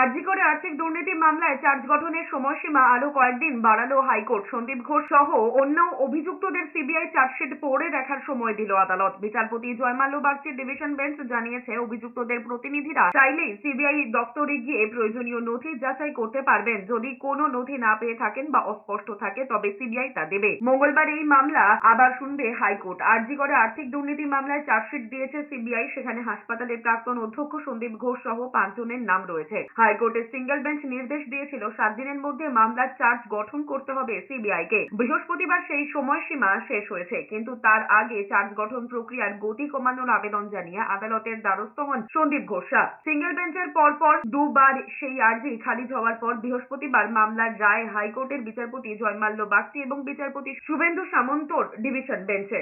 আরজি করে আর্থিক দুর্নীতি মামলায় চার্জ গঠনের সময়সীমা আরও কয়েকদিন বাড়ালো হাইকোর্ট। সন্দীপ ঘোষ সহ অন্য অভিযুক্তদের সিবিআই চার্জশিট পড়ে দেখার সময় দিল আদালত। বিচারপতি জয়মাল্য বাগচির ডিভিশন বেঞ্চ জানিয়েছে, অভিযুক্তদের প্রতিনিধিরা চাইলেই সিবিআই দপ্তরে গিয়ে প্রয়োজনীয় নথি যাচাই করতে পারবেন। যদি কোনো নথি না পেয়ে থাকেন বা অস্পষ্ট থাকে, তবে সিবিআই তা দেবে। মঙ্গলবার এই মামলা আবার শুনবে হাইকোর্ট। আরজি করে আর্থিক দুর্নীতি মামলায় চার্জশিট দিয়েছে সিবিআই, সেখানে হাসপাতালের প্রাক্তন অধ্যক্ষ সন্দীপ ঘোষ সহ পাঁচজনের নাম রয়েছে। হাইকোর্টের সিঙ্গেল বেঞ্চ নির্দেশ দিয়েছিল, সাত দিনের মধ্যে মামলার চার্জ গঠন করতে হবে সিবিআই কে বৃহস্পতিবার সেই সময়সীমা শেষ হয়েছে, কিন্তু তার আগে চার্জ গঠন প্রক্রিয়ার গতি কমানোর আবেদন জানিয়ে আদালতের দ্বারস্থ হন সন্দীপ ঘোষা। সিঙ্গেল বেঞ্চের পরপর দুবার সেই আর্জি খারিজ হওয়ার পর বৃহস্পতিবার মামলার রায় হাইকোর্টের বিচারপতি জয়মাল্য বাগচি এবং বিচারপতি শুভেন্দু সামন্তর ডিভিশন বেঞ্চে।